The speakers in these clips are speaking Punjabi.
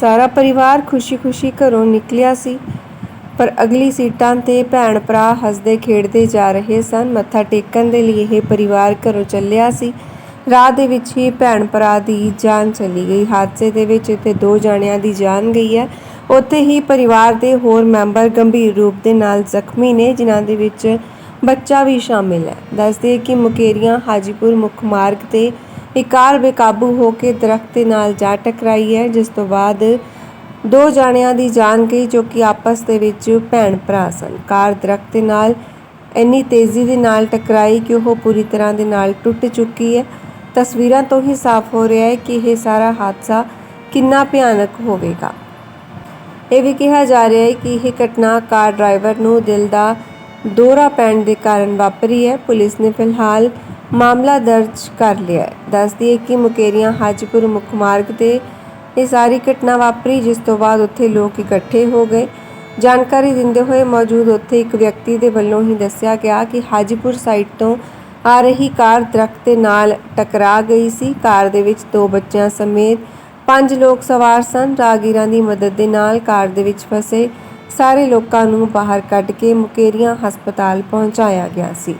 ਸਾਰਾ ਪਰਿਵਾਰ ਖੁਸ਼ੀ-ਖੁਸ਼ੀ ਘਰੋਂ ਨਿਕਲਿਆ ਸੀ, ਪਰ ਅਗਲੀ ਸੀਟਾਂ ਤੇ ਭੈਣ ਭਰਾ ਹੱਸਦੇ ਖੇਡਦੇ ਜਾ ਰਹੇ ਸਨ। ਮੱਥਾ ਟੇਕਣ ਦੇ ਲਈ ਇਹ ਪਰਿਵਾਰ ਘਰੋਂ ਚੱਲਿਆ ਸੀ। ਰਾਹ ਦੇ ਵਿੱਚ ਹੀ ਭੈਣ ਭਰਾ ਦੀ ਜਾਨ ਚਲੀ ਗਈ। ਹਾਦਸੇ ਦੇ ਵਿੱਚ ਇੱਥੇ ਦੋ ਜਣਿਆਂ ਦੀ ਜਾਨ ਗਈ ਹੈ। ਉੱਥੇ ਹੀ ਪਰਿਵਾਰ ਦੇ ਹੋਰ ਮੈਂਬਰ ਗੰਭੀਰ ਰੂਪ ਦੇ ਨਾਲ ਜ਼ਖਮੀ ਨੇ, ਜਿਨ੍ਹਾਂ ਦੇ ਵਿੱਚ ਬੱਚਾ ਵੀ ਸ਼ਾਮਿਲ ਹੈ। ਦੱਸਦੇ ਕਿ ਮੁਕੇਰੀਆਂ ਹਾਜੀਪੁਰ ਮੁੱਖ ਮਾਰਗ ਤੇ ਇਹ ਕਾਰ ਬੇਕਾਬੂ ਹੋ ਕੇ ਦਰਖਤ ਦੇ ਨਾਲ ਜਾ ਟਕਰਾਈ ਹੈ, ਜਿਸ ਤੋਂ ਬਾਅਦ ਦੋ ਜਾਣਿਆਂ ਦੀ ਜਾਨ ਗਈ, ਜੋ ਕਿ ਆਪਸ ਦੇ ਵਿੱਚ ਭੈਣ ਭਰਾ ਸਨ। ਕਾਰ ਦਰਖਤ ਦੇ ਨਾਲ ਇੰਨੀ ਤੇਜ਼ੀ ਦੇ ਨਾਲ ਟਕਰਾਈ ਕਿ ਉਹ ਪੂਰੀ ਤਰ੍ਹਾਂ ਦੇ ਨਾਲ ਟੁੱਟ ਚੁੱਕੀ ਹੈ। ਤਸਵੀਰਾਂ ਤੋਂ ਹੀ ਸਾਫ਼ ਹੋ ਰਿਹਾ ਹੈ ਕਿ ਇਹ ਸਾਰਾ ਹਾਦਸਾ ਕਿੰਨਾ ਭਿਆਨਕ ਹੋਵੇਗਾ। ਇਹ ਵੀ ਕਿਹਾ ਜਾ ਰਿਹਾ ਹੈ ਕਿ ਇਹ ਘਟਨਾ ਕਾਰ ਡਰਾਈਵਰ ਨੂੰ ਦਿਲ ਦਾ ਦੌਰਾ ਪੈਣ ਦੇ ਕਾਰਨ ਵਾਪਰੀ ਹੈ। ਪੁਲਿਸ ਨੇ ਫਿਲਹਾਲ ਮਾਮਲਾ ਦਰਜ ਕਰ ਲਿਆ ਹੈ। ਦੱਸਦੀ ਹੈ ਕਿ ਮੁਕੇਰੀਆਂ ਹਾਜੀਪੁਰ ਮੁੱਖ ਮਾਰਗ ਤੇ ਇਹ ਸਾਰੀ ਘਟਨਾ ਵਾਪਰੀ, ਜਿਸ ਤੋਂ ਬਾਅਦ ਉੱਥੇ ਲੋਕ ਇਕੱਠੇ ਹੋ ਗਏ। ਜਾਣਕਾਰੀ ਦਿੰਦੇ ਹੋਏ ਮੌਜੂਦ ਉੱਥੇ ਇੱਕ ਵਿਅਕਤੀ ਦੇ ਵੱਲੋਂ ਹੀ ਦੱਸਿਆ ਗਿਆ ਕਿ ਹਾਜੀਪੁਰ ਸਾਈਡ ਤੋਂ ਆ ਰਹੀ ਕਾਰ ਦਰਖਤ ਦੇ ਨਾਲ ਟਕਰਾ ਗਈ ਸੀ। ਕਾਰ ਦੇ ਵਿੱਚ ਦੋ ਬੱਚਿਆਂ ਸਮੇਤ ਪੰਜ ਲੋਕ ਸਵਾਰ ਸਨ। ਰਾਗੀਰਾਂ ਦੀ ਮਦਦ ਦੇ ਨਾਲ ਕਾਰ ਦੇ ਵਿੱਚ ਫਸੇ ਸਾਰੇ ਲੋਕਾਂ ਨੂੰ ਬਾਹਰ ਕੱਢ ਕੇ ਮੁਕੇਰੀਆਂ ਹਸਪਤਾਲ ਪਹੁੰਚਾਇਆ ਗਿਆ ਸੀ।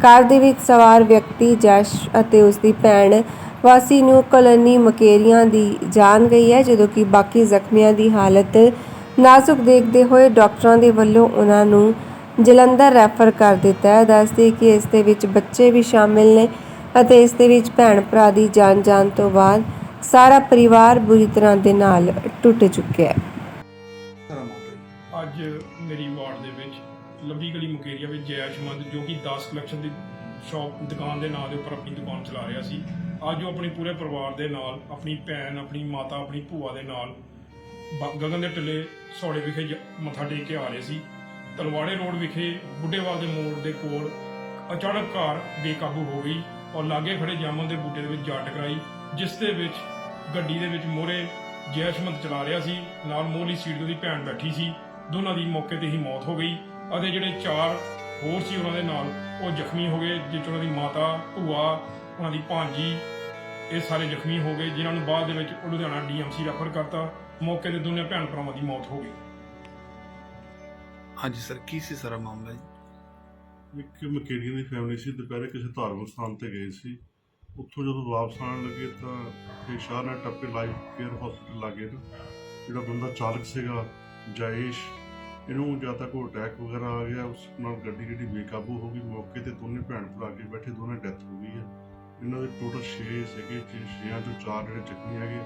ਕਾਰ ਦੇ ਵਿੱਚ ਸਵਾਰ ਵਿਅਕਤੀ ਜੈਸ਼ ਅਤੇ ਉਸ ਦੀ ਭੈਣ ਵਾਸੀ ਨੂੰ ਕਲੋਨੀ ਮਕੇਰੀਆਂ ਦੀ ਜਾਨ ਗਈ ਹੈ, ਜਦੋਂ ਕਿ ਬਾਕੀ ਜ਼ਖਮੀਆਂ ਦੀ ਹਾਲਤ ਨਾਜ਼ੁਕ ਦੇਖਦੇ ਹੋਏ ਡਾਕਟਰਾਂ ਦੇ ਵੱਲੋਂ ਉਹਨਾਂ ਨੂੰ ਜਲੰਧਰ ਰੈਫਰ ਕਰ ਦਿੱਤਾ ਹੈ। ਦੱਸਦੇ ਕਿ ਇਸ ਦੇ ਵਿੱਚ ਬੱਚੇ ਵੀ ਸ਼ਾਮਿਲ ਨੇ ਅਤੇ ਇਸ ਦੇ ਵਿੱਚ ਭੈਣ ਭਰਾ ਦੀ ਜਾਨ ਜਾਣ ਤੋਂ ਬਾਅਦ ਸਾਰਾ ਪਰਿਵਾਰ ਬੁਰੀ ਤਰ੍ਹਾਂ ਦੇ ਨਾਲ ਟੁੱਟ ਚੁੱਕਿਆ ਹੈ। ਅੱਜ ਮੇਰੀ ਵਾਰਡ ਦੇ ਵਿੱਚ ਲੰਬੀ ਗਲੀ ਮੁਕੇਰੀਆ ਵਿੱਚ ਜੈਸ਼ਮੰਦ ਜੋ ਕਿ 10 ਕਲੈਕਸ਼ਨ ਦੀ ਸ਼ਾਪ ਦੁਕਾਨ ਦੇ ਨਾਂ ਦੇ ਉੱਪਰ ਆਪਣੀ ਦੁਕਾਨ ਚਲਾ ਰਿਹਾ ਸੀ। ਅੱਜ ਉਹ ਆਪਣੇ ਪੂਰੇ ਪਰਿਵਾਰ ਦੇ ਨਾਲ, ਆਪਣੀ ਭੈਣ, ਆਪਣੀ ਮਾਤਾ, ਆਪਣੀ ਭੂਆ ਦੇ ਨਾਲ ਬ- ਗਗਨ ਦੇ ਟਿੱਲੇ ਸੌੜੇ ਵਿਖੇ ਜ- ਮੱਥਾ ਟੇਕ ਕੇ ਆ ਰਹੇ ਸੀ। ਤਲਵਾੜੇ ਰੋਡ ਵਿਖੇ ਬੁੱਢੇਵਾਲ ਦੇ ਮੋੜ ਦੇ ਕੋਲ ਅਚਾਨਕ ਕਾਰ ਬੇਕਾਬੂ ਹੋ ਗਈ ਔਰ ਲਾਗੇ ਖੜੇ ਜਾਮਨ ਦੇ ਬੂਟੇ ਦੇ ਵਿੱਚ ਜਾ ਟਕਰਾਈ, ਜਿਸ ਦੇ ਵਿੱਚ ਗੱਡੀ ਦੇ ਵਿੱਚ ਮੋਰੇ ਜੈਸ਼ਮੰਦ ਚਲਾ ਰਿਹਾ ਸੀ। ਨਾਲ ਮੋਹਲੀ ਸੀਟ ਤੇ ਉਹਦੀ ਭੈਣ ਬੈਠੀ ਸੀ। ਦੋਨਾਂ ਦੀ ਮੌਕੇ ਤੇ ਹੀ ਮੌਤ ਹੋ ਗਈ। ਅਤੇ ਜਿਹੜੇ ਚਾਰ ਹੋਰ ਸੀ ਉਹਨਾਂ ਦੇ ਨਾਲ ਉਹ ਜ਼ਖਮੀ ਹੋ ਗਏ ਜਿਸ 'ਚ ਉਹਨਾਂ ਦੀ ਮਾਤਾ ਭੂਆ ਉਹਨਾਂ ਦੀ ਭਾਂਜੀ ਇਹ ਸਾਰੇ ਜ਼ਖਮੀ ਹੋ ਗਏ ਜਿਨ੍ਹਾਂ ਨੂੰ ਬਾਅਦ ਦੇ ਵਿੱਚ ਲੁਧਿਆਣਾ ਡੀਐਮਸੀ ਰੈਫਰ ਕਰਤਾ। ਮੌਕੇ ਤੇ ਦੋਨੇ ਭੈਣ ਭਰਾਵਾਂ ਦੀ ਮੌਤ ਹੋ ਗਈ। ਹਾਂਜੀ ਸਰ ਕੀ ਸੀ ਸਾਰਾ ਮਾਮਲਾ ਜੀ? ਇੱਕ ਮਕੇਰੀਆਂ ਦੀ ਫੈਮਿਲੀ ਸੀ ਦੁਪਹਿਰੇ ਕਿਸੇ ਧਾਰਮਿਕ ਸਥਾਨ ਤੇ ਗਏ ਸੀ। ਉੱਥੋਂ ਜਦੋਂ ਵਾਪਸ ਆਉਣ ਲੱਗੇ ਤਾਂ ਇਹ ਸ਼ਾਹਨਾ ਟੱਪੇ ਲਾਈਫ ਕੇਅਰ ਹਸਪੀਟਲ ਲਾਗੇ ਨਾ ਜਿਹੜਾ ਬੰਦਾ ਚਾਲਕ ਸੀਗਾ ਜਾਇਸ਼ ਇਹਨੂੰ ਜਾਂ ਤਾਂ ਕੋਈ ਅਟੈਕ ਵਗੈਰਾ ਆ ਗਿਆ ਉਸ ਨਾਲ ਗੱਡੀ ਜਿਹੜੀ ਬੇਕਾਬੂ ਹੋ ਗਈ ਮੌਕੇ ਤੇ ਦੋਨੇ ਭੈਣ ਭਰਾ ਕੇ ਬੈਠੇ ਦੋਨੇ ਡੈਥ ਹੋ ਗਈ ਹੈ। ਇਹਨਾਂ ਦੇ ਟੋਟਲ 6 ਸੀਗੇ ਤੇ 6 ਚੋਂ 4 ਜਿਹੜੇ ਜ਼ਖਮੀ ਹੈਗੇ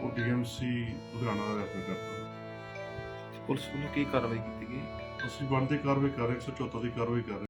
ਉਹ ਡੀਐਮਸੀ ਲੁਧਿਆਣਾ ਦਾ ਰੈਫਰ ਕਰਤਾ ਪੁਲਿਸ ਵੱਲੋਂ ਕੀ ਕਾਰਵਾਈ ਕੀਤੀ ਗਈ? ਅਸੀਂ ਬਣਦੀ ਕਾਰਵਾਈ ਕਰ ਰਹੇ 174 ਦੀ ਕਾਰਵਾਈ ਕਰ ਰਹੇ